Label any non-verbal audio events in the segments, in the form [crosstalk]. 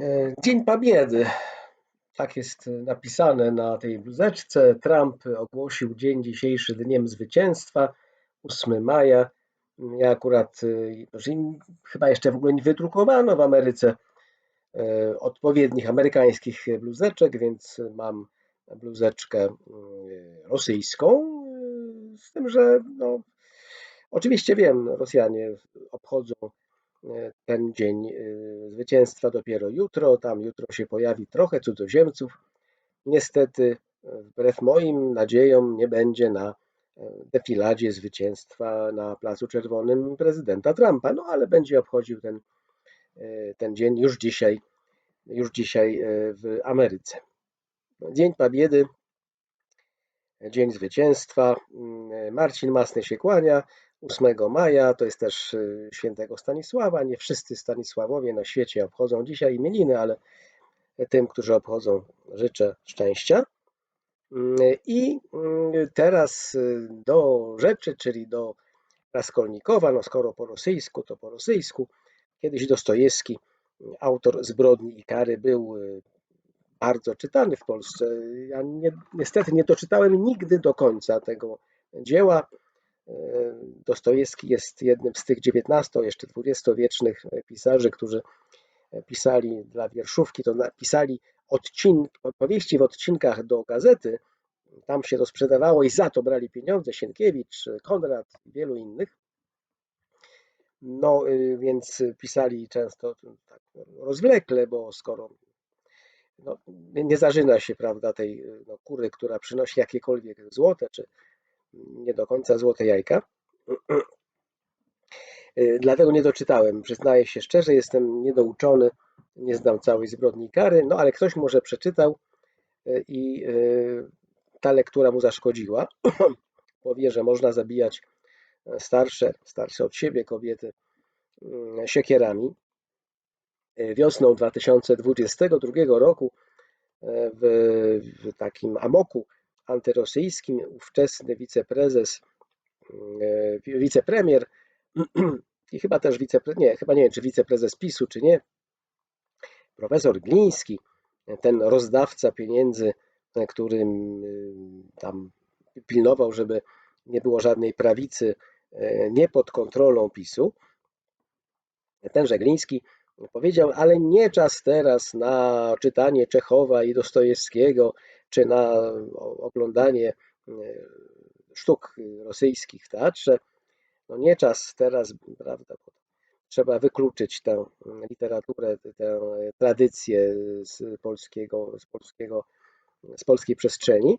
E, Dzień Pobiedy. Tak jest napisane na tej bluzeczce. Trump ogłosił dzień dzisiejszy dniem zwycięstwa, 8 maja. Ja akurat, znaczy, chyba jeszcze w ogóle nie wydrukowano w Ameryce e, odpowiednich amerykańskich bluzeczek, więc mam bluzeczkę rosyjską. Z tym, że no, oczywiście wiem, Rosjanie obchodzą e, ten dzień y, zwycięstwa dopiero jutro. Tam jutro się pojawi trochę cudzoziemców. Niestety, e, wbrew moim nadziejom, nie będzie na e, defiladzie zwycięstwa na Placu Czerwonym prezydenta Trumpa, no ale będzie obchodził ten, e, ten dzień już dzisiaj, już dzisiaj e, w Ameryce. Dzień Pobiedy, Dzień Zwycięstwa. Mm, Marcin Masny się kłania. 8 maja to jest też y, świętego Stanisława. Nie wszyscy Stanisławowie na świecie obchodzą dzisiaj imieniny, ale tym, którzy obchodzą, życzę szczęścia. Mm, I mm, teraz y, do rzeczy, czyli do Raskolnikowa. No skoro po rosyjsku, to po rosyjsku. Kiedyś Dostojewski, autor Zbrodni i Kary, był y, bardzo czytany w Polsce. Ja nie, niestety nie doczytałem nigdy do końca tego dzieła. Dostojewski jest jednym z tych XIX, jeszcze XX-wiecznych pisarzy, którzy pisali dla wierszówki, to napisali odcink, powieści w odcinkach do gazety. Tam się to sprzedawało i za to brali pieniądze Sienkiewicz, Konrad i wielu innych. No y, więc pisali często tak rozwlekle, bo skoro no, nie zażyna się prawda, tej no, kury, która przynosi jakiekolwiek złote, czy nie do końca złote jajka. Y, Dlatego nie doczytałem. Przyznaję się szczerze, jestem niedouczony, nie znam całej zbrodni kary, no ale ktoś może przeczytał y, i y, ta lektura mu zaszkodziła. [clears throat] Powie, że można zabijać starsze, starsze od siebie kobiety siekierami. Wiosną 2022 roku w, w takim amoku antyrosyjskim ówczesny wiceprezes, wicepremier [clears throat] i chyba też wiceprezes, nie, chyba nie wiem, czy wiceprezes PiSu, czy nie, profesor Gliński, ten rozdawca pieniędzy, który tam pilnował, żeby nie było żadnej prawicy nie pod kontrolą PiSu, tenże Gliński powiedział, ale nie czas teraz na czytanie Czechowa i Dostojewskiego, czy na oglądanie e, sztuk rosyjskich w teatrze. No nie czas teraz, prawda, trzeba wykluczyć tę literaturę, tę tradycję z polskiego, z polskiego, z polskiej przestrzeni.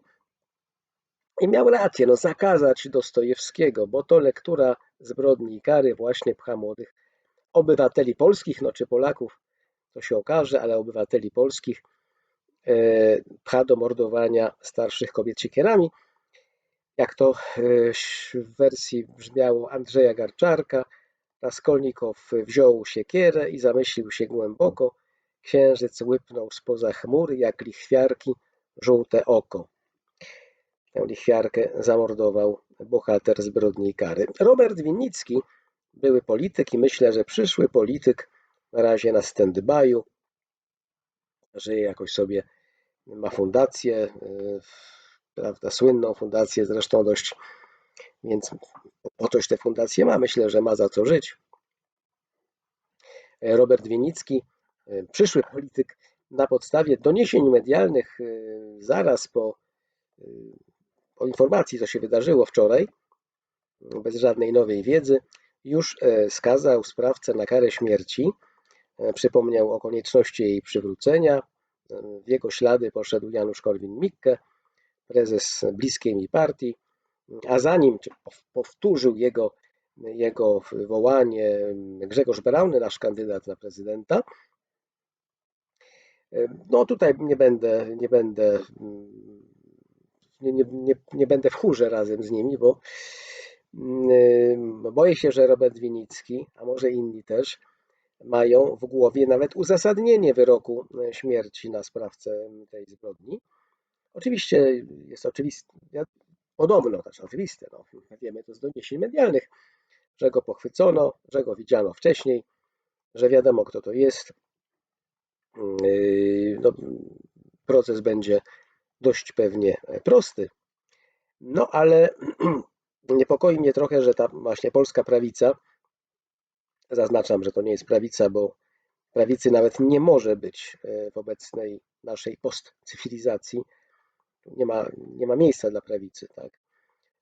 I miał rację, no zakazać Dostojewskiego, bo to lektura zbrodni i kary właśnie pcha młodych obywateli polskich, no czy Polaków, to się okaże, ale obywateli polskich e, pcha do mordowania starszych kobiet siekierami. Jak to e, w wersji brzmiało Andrzeja Garczarka, Raskolnikow wziął siekierę i zamyślił się głęboko. Księżyc łypnął spoza chmury, jak lichwiarki żółte oko. Tę lichwiarkę zamordował bohater zbrodni kary. Robert Winnicki były polityk i myślę, że przyszły polityk na razie na stand-by'u, żyje jakoś sobie, ma fundację, yy, prawda, słynną fundację zresztą dość, więc po coś te fundacje ma, myślę, że ma za co żyć. Robert Winnicki, yy, przyszły polityk, na podstawie doniesień medialnych yy, zaraz po, po informacji, co się wydarzyło wczoraj, bez żadnej nowej wiedzy, już skazał sprawcę na karę śmierci. E, przypomniał o konieczności jej przywrócenia. E, w jego ślady poszedł Janusz Korwin-Mikke, prezes bliskiej mi partii, a zanim powtórzył jego, jego wołanie Grzegorz Brauny, nasz kandydat na prezydenta, no tutaj nie będę, nie będę, nie, nie, nie będę w chórze razem z nimi, bo Boję się, że Robert Winicki, a może inni też, mają w głowie nawet uzasadnienie wyroku e, śmierci na sprawcę tej zbrodni. Oczywiście jest oczywiste, podobno też oczywiste, no, wiemy to z doniesień medialnych, że go pochwycono, że go widziano wcześniej, że wiadomo kto to jest. no, proces będzie dość pewnie prosty. No ale [clears throat] niepokoi mnie trochę, że ta właśnie polska prawica, zaznaczam, że to nie jest prawica, bo prawicy nawet nie może być w obecnej naszej postcywilizacji. Nie ma, nie ma miejsca dla prawicy. Tak?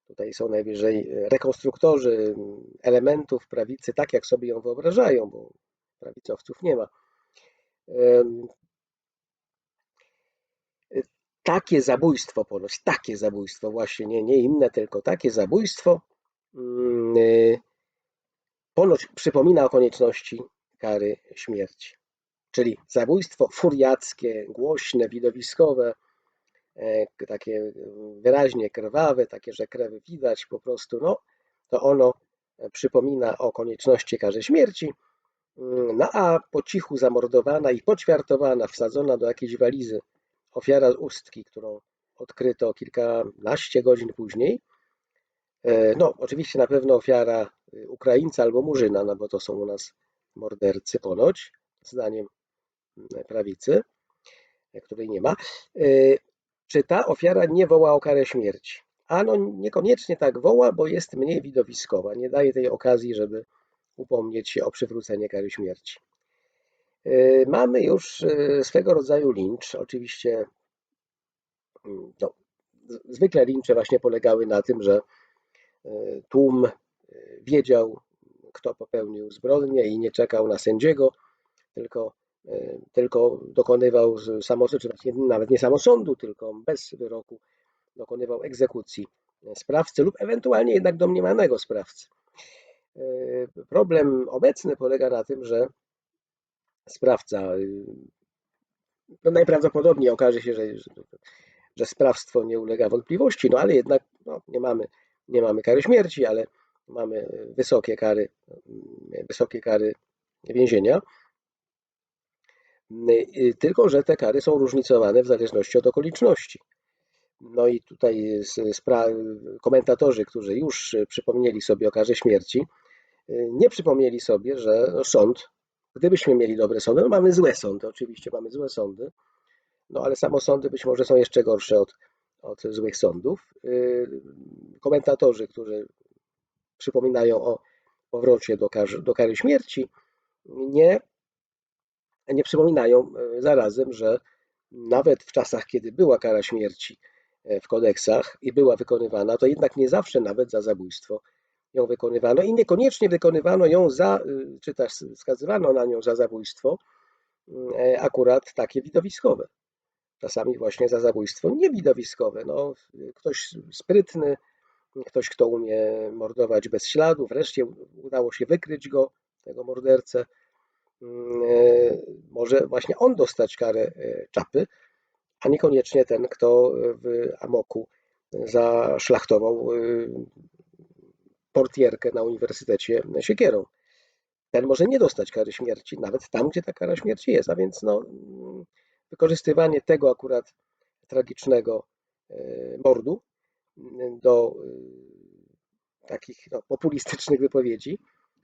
Tutaj są najwyżej rekonstruktorzy elementów prawicy, tak jak sobie ją wyobrażają, bo prawicowców nie ma. Takie zabójstwo ponoć, takie zabójstwo, właśnie nie, nie inne, tylko takie zabójstwo mm, ponoć przypomina o konieczności kary śmierci. Czyli zabójstwo furiackie, głośne, widowiskowe, e, takie wyraźnie krwawe, takie, że krew widać po prostu, no to ono przypomina o konieczności kary śmierci. Mm, no a po cichu zamordowana i poćwiartowana, wsadzona do jakiejś walizy ofiara ustki, którą odkryto kilkanaście godzin później. E, no, oczywiście na pewno ofiara Ukraińca albo Murzyna, no bo to są u nas mordercy ponoć, zdaniem mm, prawicy, e, której nie ma. E, czy ta ofiara nie woła o karę śmierci? Ano niekoniecznie tak woła, bo jest mniej widowiskowa. Nie daje tej okazji, żeby upomnieć się o przywrócenie kary śmierci. E, mamy już swego rodzaju lincz. Oczywiście mm, no, zwykle lincze właśnie polegały na tym, że tłum wiedział, kto popełnił zbrodnię i nie czekał na sędziego, tylko, tylko dokonywał samosądu, nawet nie samosądu, tylko bez wyroku dokonywał egzekucji sprawcy lub ewentualnie jednak domniemanego sprawcy. Problem obecny polega na tym, że sprawca. Y, no najprawdopodobniej okaże się, że, że, że sprawstwo nie ulega wątpliwości, no ale jednak no, nie, mamy, nie mamy kary śmierci, ale mamy wysokie kary, wysokie kary więzienia. Y, tylko, że te kary są różnicowane w zależności od okoliczności. No i tutaj komentatorzy, którzy już przypomnieli sobie o karze śmierci, y, nie przypomnieli sobie, że sąd Gdybyśmy mieli dobre sądy, no mamy złe sądy, oczywiście mamy złe sądy, no ale samosądy być może są jeszcze gorsze od, od złych sądów. Y, komentatorzy, którzy przypominają o powrocie do kary, do kary śmierci, nie, nie przypominają y, zarazem, że nawet w czasach, kiedy była kara śmierci y, w kodeksach i była wykonywana, to jednak nie zawsze nawet za zabójstwo ją wykonywano i niekoniecznie wykonywano ją za, y, czy też wskazywano na nią za zabójstwo, akurat takie widowiskowe. Czasami właśnie za zabójstwo niewidowiskowe. No, ktoś sprytny, ktoś, kto umie mordować bez śladu, wreszcie udało się wykryć go, tego mordercę. Y, może właśnie on dostać karę czapy, a niekoniecznie ten, kto w amoku zaszlachtował portierkę na uniwersytecie siekierą. Ten może nie dostać kary śmierci, nawet tam, gdzie ta kara śmierci jest. A więc no, wykorzystywanie tego akurat tragicznego e, mordu do e, takich no, populistycznych wypowiedzi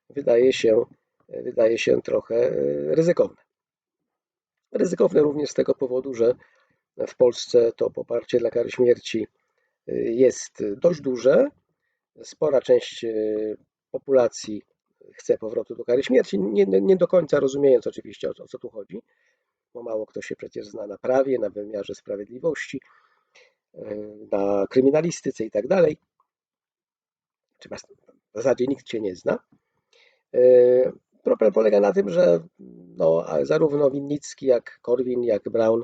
wydaje się, wydaje się trochę e, ryzykowne. Ryzykowne również z tego powodu, że w Polsce to poparcie dla kary śmierci jest dość duże, spora część populacji chce powrotu do kary śmierci, nie, nie do końca rozumiejąc oczywiście o, o co tu chodzi, bo mało kto się przecież zna na prawie, na wymiarze sprawiedliwości, na kryminalistyce i tak dalej. Czy w zasadzie nikt się nie zna. E, problem polega na tym, że no, zarówno Winnicki, jak Korwin, jak Brown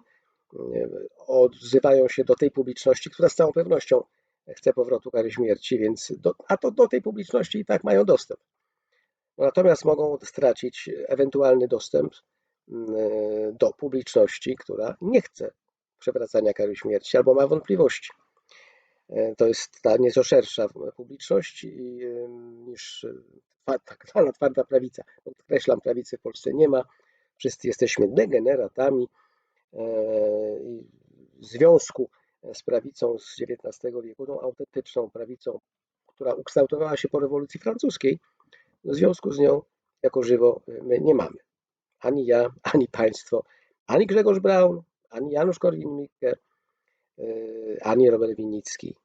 odzywają się do tej publiczności, która z całą pewnością chce powrotu kary śmierci, więc do, a to do tej publiczności i tak mają dostęp. Natomiast mogą stracić ewentualny dostęp mm, do publiczności, która nie chce przewracania kary śmierci albo ma wątpliwości. E, to jest ta nieco szersza publiczność niż tak zwana twarda prawica. Podkreślam, prawicy w Polsce nie ma. Wszyscy jesteśmy degeneratami. E, w związku z prawicą z XIX wieku, tą autentyczną prawicą, która ukształtowała się po rewolucji francuskiej, w związku z nią jako żywo my nie mamy. Ani ja, ani państwo, ani Grzegorz Braun, ani Janusz Korwin-Mikke, ani Robert Winnicki.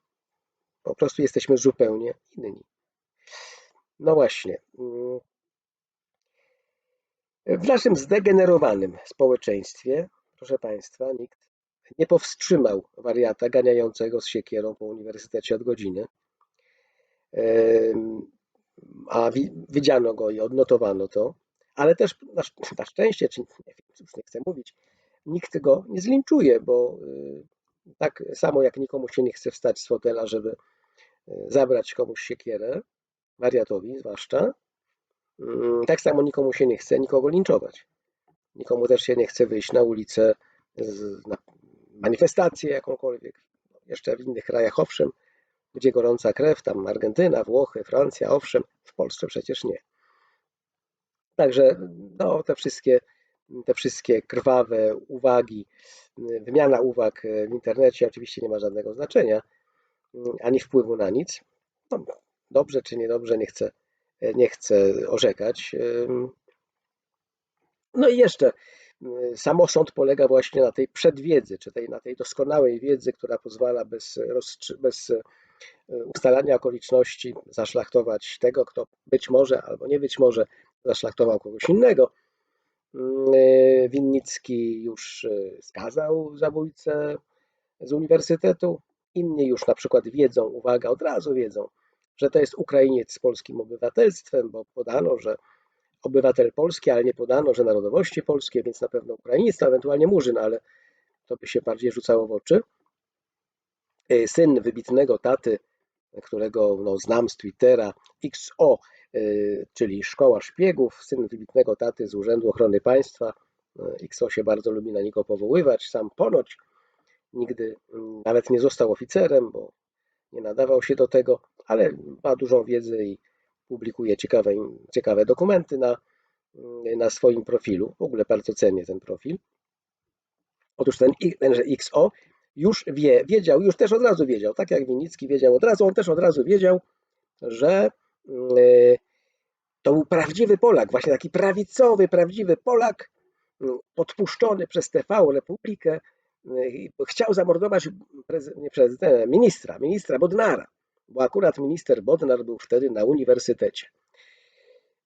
Po prostu jesteśmy zupełnie inni. No właśnie. Mm, w naszym zdegenerowanym społeczeństwie, proszę Państwa, nikt nie powstrzymał wariata ganiającego z siekierą po uniwersytecie od godziny. A widziano go i odnotowano to, ale też na, szczęście, czy nie, cóż nie chcę mówić, nikt go nie zlinczuje, bo y, tak samo jak nikomu się nie chce wstać z fotela, żeby y, zabrać komuś siekierę, wariatowi zwłaszcza, mm, tak samo nikomu się nie chce nikogo linczować. Nikomu też się nie chce wyjść na ulicę na manifestację jakąkolwiek. Jeszcze w innych krajach owszem, gdzie gorąca krew, tam Argentyna, Włochy, Francja, owszem, w Polsce przecież nie. Także no, te, wszystkie, te wszystkie krwawe uwagi, wymiana uwag w internecie oczywiście nie ma żadnego znaczenia, ani wpływu na nic. No, dobrze czy niedobrze, nie chcę, nie chcę orzekać. No i jeszcze samosąd polega właśnie na tej przedwiedzy, czy tej, na tej doskonałej wiedzy, która pozwala bez, bez e, ustalania okoliczności zaszlachtować tego, kto być może albo nie być może zaszlachtował kogoś innego. Mm, e, Winnicki już e, skazał zabójcę z uniwersytetu, inni już na przykład wiedzą, uwaga, od razu wiedzą, że to jest Ukrainiec z polskim obywatelstwem, bo podano, że obywatel polski, ale nie podano, że narodowości polskie, więc na pewno Ukrainiec, to ewentualnie Murzyn, ale to by się bardziej rzucało w oczy. E, syn wybitnego taty, którego no, znam z Twittera, XO, czyli Szkoła Szpiegów, syn wybitnego taty z Urzędu Ochrony Państwa. XO się bardzo lubi na niego powoływać, sam ponoć nigdy mm, nawet nie został oficerem, bo nie nadawał się do tego, ale ma dużą wiedzę i publikuje ciekawe, ciekawe dokumenty na, na swoim profilu. W ogóle bardzo cenię ten profil. Otóż ten, tenże XO już wie, wiedział, już też od razu wiedział, tak jak Winicki wiedział od razu, on też od razu wiedział, że to był prawdziwy Polak, właśnie taki prawicowy, prawdziwy Polak, mm, podpuszczony przez TV Republikę, yy, chciał zamordować nie prezydenta, ministra, ministra Bodnara bo akurat minister Bodnar był wtedy na uniwersytecie.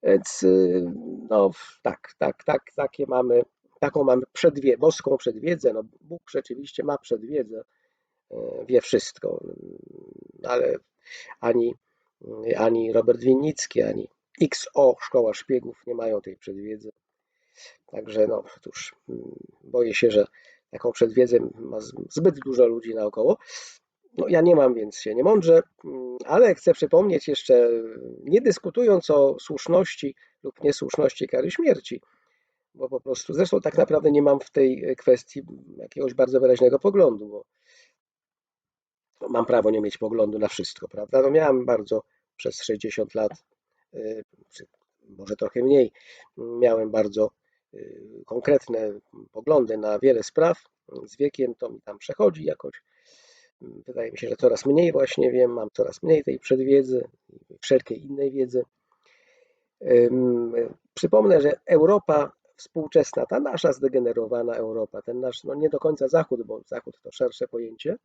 Więc y, no tak, tak, tak, takie mamy, taką mamy przedwie, boską przedwiedzę. No, Bóg rzeczywiście ma przedwiedzę, y, wie wszystko, ale ani, ani Robert Winnicki, ani XO, Szkoła Szpiegów nie mają tej przedwiedzy. Także no cóż, boję się, że taką przedwiedzę ma zbyt dużo ludzi naokoło. No, ja nie mam, więc się nie mądrze, mm, ale chcę przypomnieć jeszcze, nie dyskutując o słuszności lub niesłuszności kary śmierci, bo po prostu, zresztą tak naprawdę nie mam w tej kwestii jakiegoś bardzo wyraźnego poglądu, bo mam prawo nie mieć poglądu na wszystko, prawda? No miałem bardzo przez 60 lat, może trochę mniej, miałem bardzo y, konkretne poglądy na wiele spraw. Z wiekiem to mi tam przechodzi jakoś Wydaje mi się, że coraz mniej właśnie wiem, mam coraz mniej tej przedwiedzy, wszelkiej innej wiedzy. Przypomnę, że Europa współczesna, ta nasza zdegenerowana Europa, ten nasz, no nie do końca Zachód, bo Zachód to szersze pojęcie,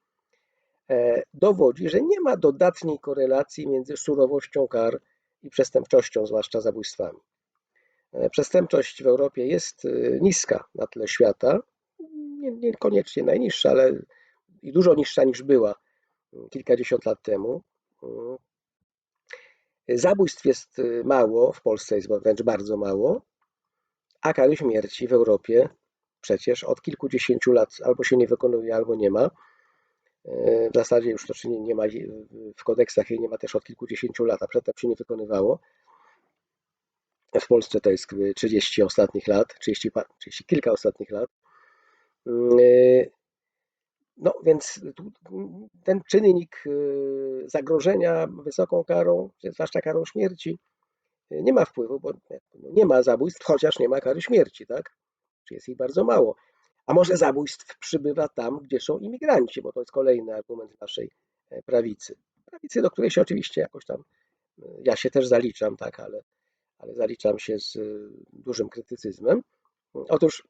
e, dowodzi, że nie ma dodatniej korelacji między surowością kar i przestępczością, zwłaszcza zabójstwami. E, przestępczość w Europie jest e, niska na tle świata, niekoniecznie najniższa, ale i dużo niższa niż była kilkadziesiąt lat temu. Mm. Zabójstw jest mało, w Polsce jest wręcz bardzo mało, a kary śmierci w Europie przecież od kilkudziesięciu lat albo się nie wykonuje, albo nie ma. W zasadzie już to nie, nie ma w kodeksach jej nie ma też od kilkudziesięciu lat, a przedtem się nie wykonywało. W Polsce to jest 30 ostatnich lat, 30, 30 kilka ostatnich lat. No więc ten czynnik y, zagrożenia wysoką karą, zwłaszcza karą śmierci, nie ma wpływu, bo nie ma zabójstw, chociaż nie ma kary śmierci, tak? Czy jest ich bardzo mało. A może zabójstw przybywa tam, gdzie są imigranci, bo to jest kolejny argument naszej e, prawicy. Prawicy, do której się oczywiście jakoś tam, y, ja się też zaliczam, tak, ale, ale zaliczam się z dużym krytycyzmem. Otóż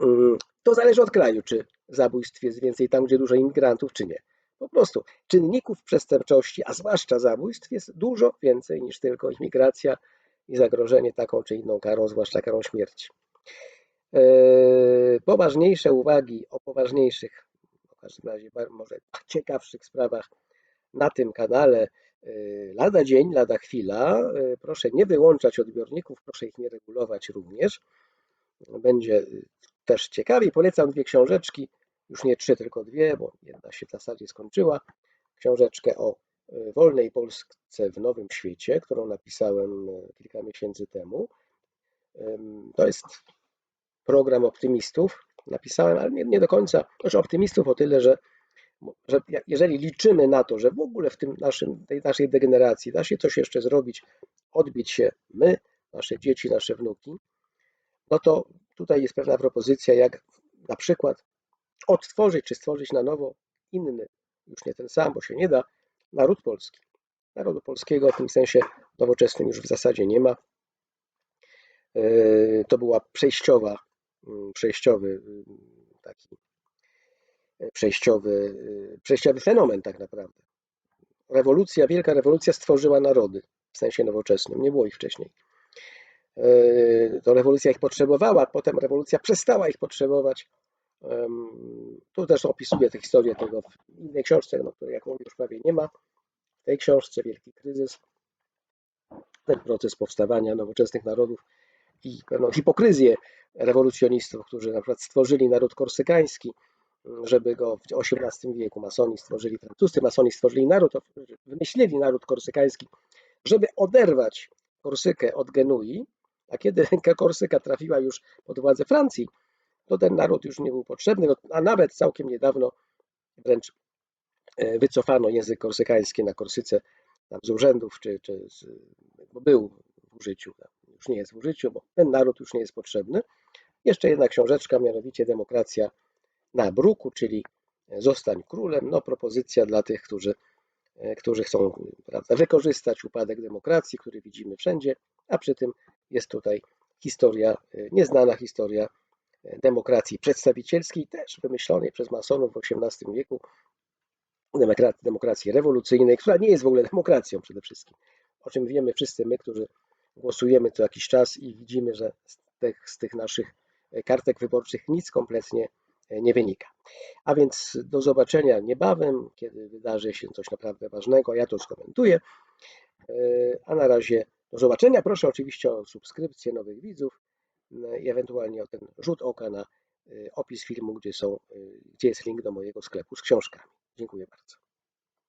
Mm, to zależy od kraju, czy zabójstw jest więcej tam, gdzie dużo imigrantów, czy nie. Po prostu czynników przestępczości, a zwłaszcza zabójstw, jest dużo więcej niż tylko imigracja i zagrożenie taką czy inną karą, zwłaszcza karą śmierci. Eee, poważniejsze uwagi o poważniejszych, w każdym razie może ciekawszych sprawach na tym kanale eee, lada dzień, lada chwila. Eee, proszę nie wyłączać odbiorników, proszę ich nie regulować również. Będzie też ciekawie. Polecam dwie książeczki, już nie trzy, tylko dwie, bo jedna się w zasadzie skończyła. Książeczkę o wolnej Polsce w Nowym Świecie, którą napisałem kilka miesięcy temu. To jest program optymistów. Napisałem, ale nie, nie do końca. Też optymistów o tyle, że, że jeżeli liczymy na to, że w ogóle w tym naszym, tej naszej degeneracji da się coś jeszcze zrobić, odbić się my, nasze dzieci, nasze wnuki, no to tutaj jest pewna propozycja, jak na przykład odtworzyć czy stworzyć na nowo inny, już nie ten sam, bo się nie da, naród polski. Narodu polskiego w tym sensie nowoczesnym już w zasadzie nie ma. E, to była przejściowa, przejściowy mm, taki e, przejściowy, e, przejściowy fenomen tak naprawdę. Rewolucja, wielka rewolucja stworzyła narody w sensie nowoczesnym. Nie było ich wcześniej. To rewolucja ich potrzebowała, potem rewolucja przestała ich potrzebować. Tu też opisuję tę historię tego w innej książce, no, której jak mówię już prawie nie ma. W tej książce Wielki Kryzys, ten proces powstawania nowoczesnych narodów i pewną hipokryzję rewolucjonistów, którzy na przykład stworzyli naród korsykański, żeby go w XVIII wieku masoni stworzyli, francuscy masoni stworzyli naród, wymyślili naród korsykański, żeby oderwać Korsykę od Genui, a kiedy [laughs] Korsyka trafiła już pod władzę Francji, to ten naród już nie był potrzebny, no, a nawet całkiem niedawno wręcz e, wycofano język korsykański na Korsyce z urzędów, czy, czy z, był w użyciu, już nie jest w użyciu, bo ten naród już nie jest potrzebny. Jeszcze jedna książeczka, mianowicie Demokracja na bruku, czyli Zostań królem. No, propozycja dla tych, którzy, e, którzy chcą prawda, wykorzystać upadek demokracji, który widzimy wszędzie, a przy tym jest tutaj historia, e, nieznana historia demokracji przedstawicielskiej, też wymyślonej przez masonów w XVIII wieku, demokracji rewolucyjnej, która nie jest w ogóle demokracją przede wszystkim, o czym wiemy wszyscy my, którzy głosujemy co jakiś czas i widzimy, że z tych, z tych naszych kartek wyborczych nic kompletnie nie wynika. A więc do zobaczenia niebawem, kiedy wydarzy się coś naprawdę ważnego, ja to skomentuję. A na razie do zobaczenia. Proszę oczywiście o subskrypcję nowych widzów i ewentualnie o ten rzut oka na opis filmu, gdzie, są, gdzie jest link do mojego sklepu z książkami. Dziękuję bardzo.